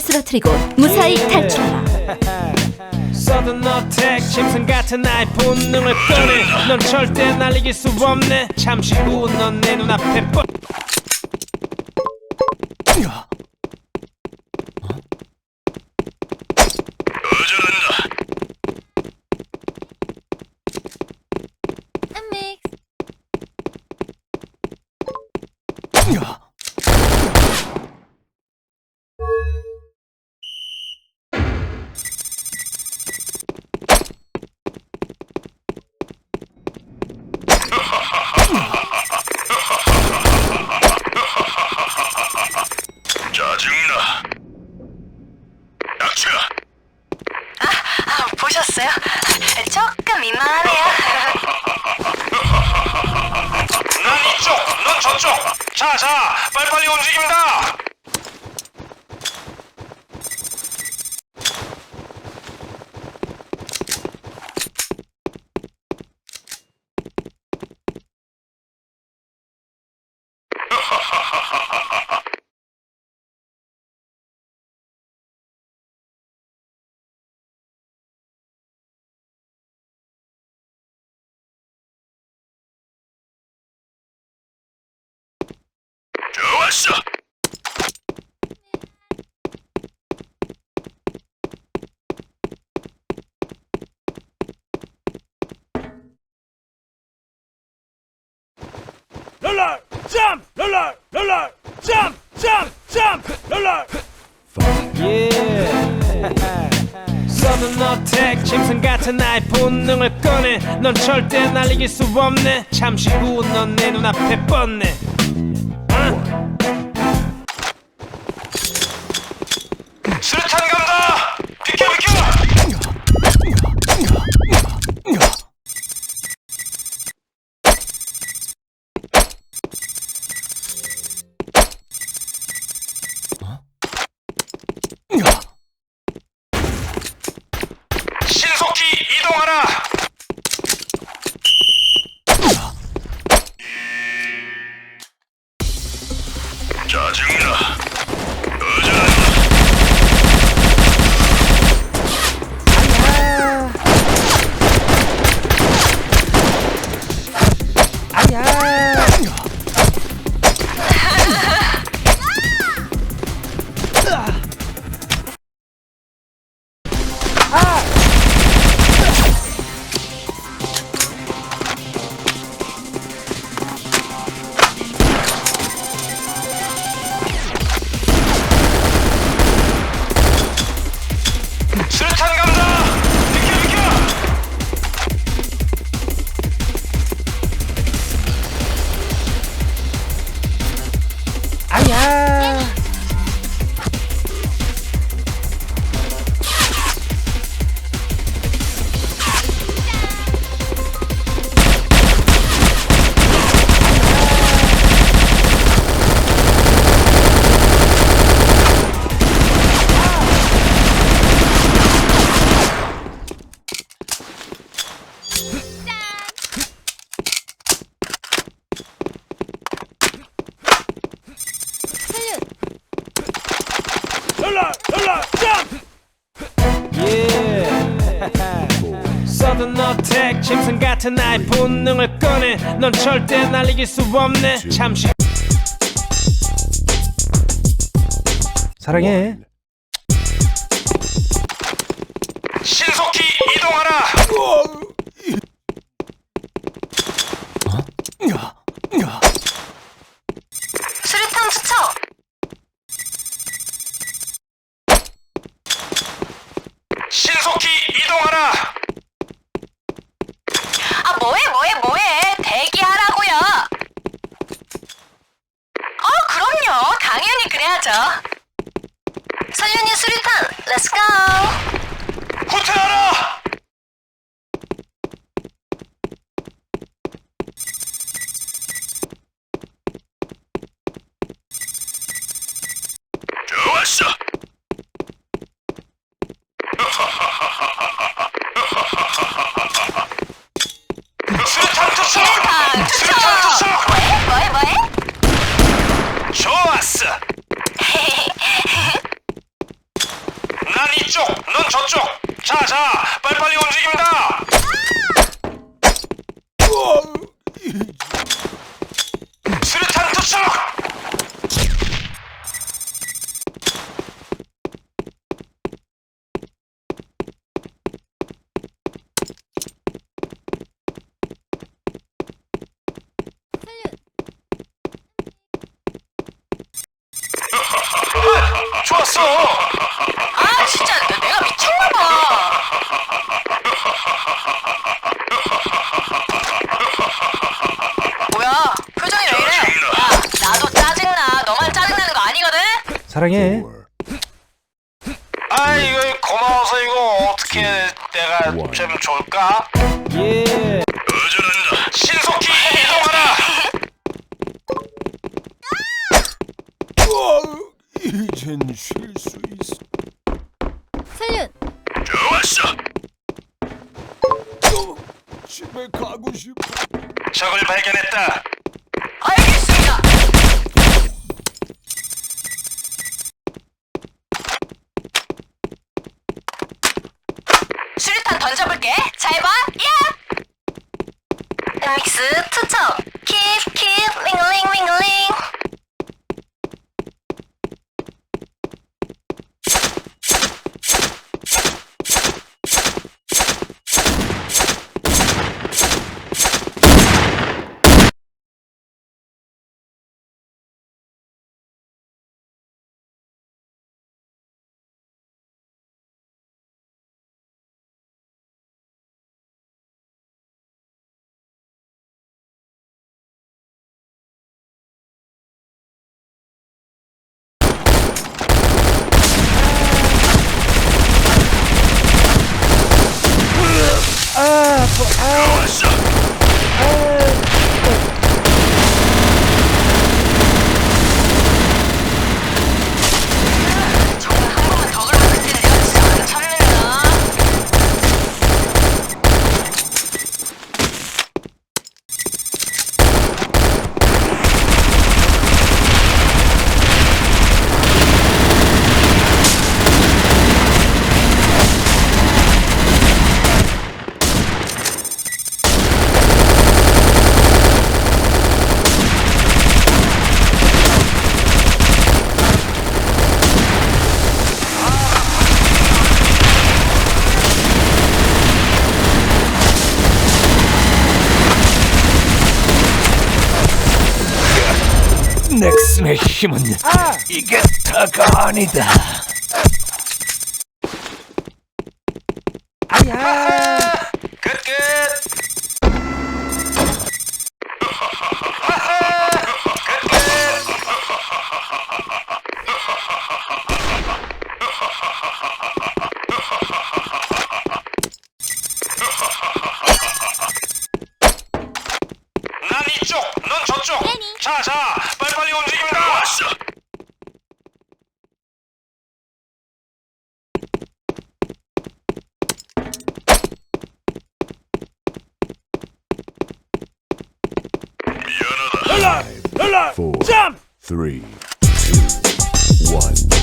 쓰러뜨리고 무사히 탈출하라. 서든 어택 짐승 같은 나의 본능을 꺼내 넌 절대 날 이길 수 없네 잠시 후 넌 내 눈앞에 뻔 자, 자, 빨리빨리 움직입니다. 좋았어. 점프 롤러 롤러 점프 점프 점프 롤러 예. 서든 어택 짐승 같은 나의 본능을 꺼내. 넌 절대 날 이길 수 없네. 잠시 후 넌 내 눈앞에 뻔네 扎ャー！ 짐승 같은 나의 본능을 꺼내 넌 절대 날 이길 수 없네 잠시 사랑해 신속히 이동하라. 수류탄 투척. 신속히 이동하라. 아, 뭐해, 뭐해, 뭐해. 대기하라고요. 어, 그럼요. 당연히 그래야죠. 설련이 수류 사랑해. 아, 이거 고마워서 이거 어떻게 내가 좀 줄까? 예. 어전한다. 신속히 이동하라. 이젠 쉴 수 있어. 살륜 좋았어. 집에 가고 싶어. 적을 발견했다. 수류탄 던져볼게. 잘 봐. 야. 믹스 투척. 킵킵 링링 링링. 정말 넥슨의 힘은 이게 다가 아니다. 끝끝. 난 이쪽, 넌 저쪽. 자, 자, 빨리빨리 움직입니다. 왔어. Four, 점. three, two, one.